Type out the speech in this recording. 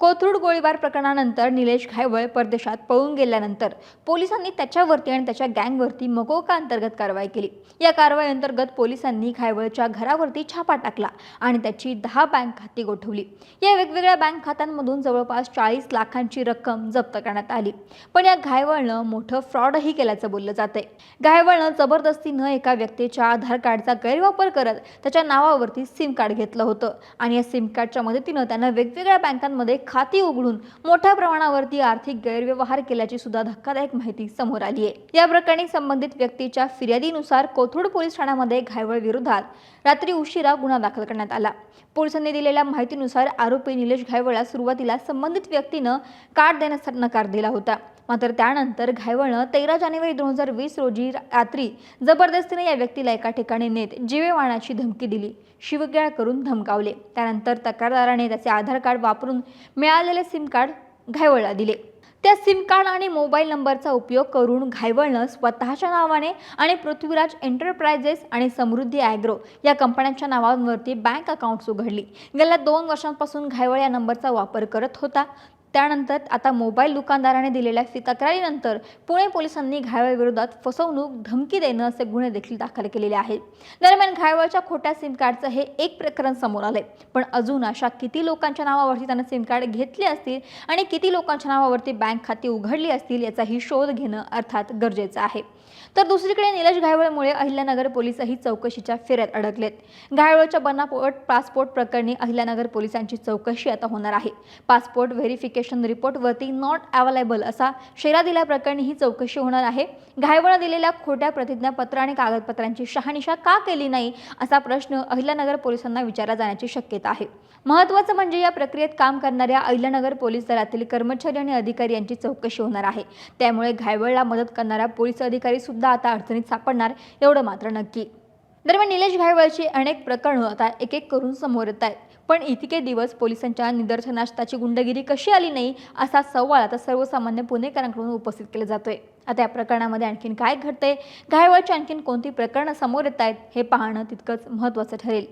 कोथरूड गोळीबार प्रकरणानंतर निलेश घायवळ परदेशात पळून गेल्यानंतर पोलिसांनी त्याच्यावरती आणि त्याच्या गँगवरती मकोका अंतर्गत कारवाई केली. या कारवाई अंतर्गत पोलिसांनी घायवळच्या घरावरती छापा टाकला आणि त्याची दहा बँक खाती गोठवली. या वेगवेगळ्या बँक खात्यांमधून जवळपास चाळीस लाखांची रक्कम जप्त करण्यात आली. पण या घायवळनं मोठं फ्रॉडही केल्याचं बोललं जातंय. घायवळनं जबरदस्तीनं एका व्यक्तीच्या आधार कार्डचा गैरवापर करत त्याच्या नावावरती सिम कार्ड घेतलं होतं आणि या सिम कार्डच्या मदतीनं त्यानं वेगवेगळ्या बँकांमध्ये खाती उघडून मोठ्या प्रमाणावरती आर्थिक गैरव्यवहार केल्याची सुद्धा धक्कादायक माहिती समोर आली आहे. या प्रकरणी संबंधित व्यक्तीच्या फिर्यादीनुसार कोथरूड पोलीस ठाण्यामध्ये घायवळ विरोधात रात्री उशिरा गुन्हा दाखल करण्यात आला. पोलिसांनी दिलेल्या माहितीनुसार आरोपी निलेश घायवळला सुरुवातीला संबंधित व्यक्तीनं कार्ड देण्यास नकार दिला होता. मात्र त्यानंतर घायवळनं तेरा जानेवारी दोन हजार वीस रोजी रात्री जबरदस्तीने या व्यक्तीला एका ठिकाणी नेत जीवेवाणाची धमकी दिली. शिवगाळ करून धमकावले. त्यानंतर तक्रारदाराने त्याचे आधार कार्ड वापरून मिळालेले सिम कार्ड घायवळला दिले. त्या सिम कार्ड आणि मोबाईल नंबरचा उपयोग करून घायवळनं स्वतःच्या नावाने आणि पृथ्वीराज एंटरप्राइजेस आणि समृद्धी ॲग्रो या कंपन्यांच्या नावांवरती बँक अकाउंट्स उघडली. गेल्या दोन वर्षांपासून घायवळ या नंबरचा वापर करत होता. त्यानंतर आता मोबाईल दुकानदाराने दिलेल्या तक्रारीनंतर पुणे पोलिसांनी घायवाविरोधात फसवणूक धमकी देणं असे गुन्हे देखील दाखल केलेले आहेत. दरम्यान घायवाच्या खोट्या सिम कार्डचं हे एक प्रकरण समोर आले पण अजून अशा किती लोकांच्या नावावरती त्यानं सिम कार्ड घेतले असतील आणि किती लोकांच्या नावावरती बँक खाती उघडली असतील याचाही शोध घेणं अर्थात गरजेचं आहे. तर दुसरीकडे निलेश घायवळमुळे अहिल्यानगर पोलीसही चौकशीच्या फेऱ्यात अडकलेत. घायवळच्या बनावट पासपोर्ट प्रकरणी अहिल्यानगर पोलिसांची चौकशी आता होणार आहे. पासपोर्ट व्हेरिफिकेशन रिपोर्टवरती नॉट अवेलेबल असा शेरा दिल्याप्रकरणी ही चौकशी होणार आहे. घायवळ दिलेल्या खोट्या प्रतिज्ञापत्र आणि कागदपत्रांची शहानिशा का केली नाही असा प्रश्न अहिल्यानगर पोलिसांना विचारला जाण्याची शक्यता आहे. महत्त्वाचं म्हणजे या प्रक्रियेत काम करणाऱ्या अहिल्यानगर पोलीस दलातील कर्मचारी आणि अधिकारी यांची चौकशी होणार आहे. त्यामुळे घायवळला मदत करणारा पोलीस अधिकारी सुद्धा आता अडचणीत सापडणार एवढं मात्र नक्की. दरम्यान निलेश घायवळची अनेक प्रकरणं आता एक एक करून समोर येत आहेत. पण इतके दिवस पोलिसांच्या निदर्शनास त्याची गुंडगिरी कशी आली नाही असा सवाल आता सर्वसामान्य पुणेकरांकडून उपस्थित केला जातोय. आता या प्रकरणामध्ये आणखीन काय घडतंय? घायवळची आणखीन कोणती प्रकरणं समोर येत आहेत हे पाहणं तितकंच महत्त्वाचं ठरेल.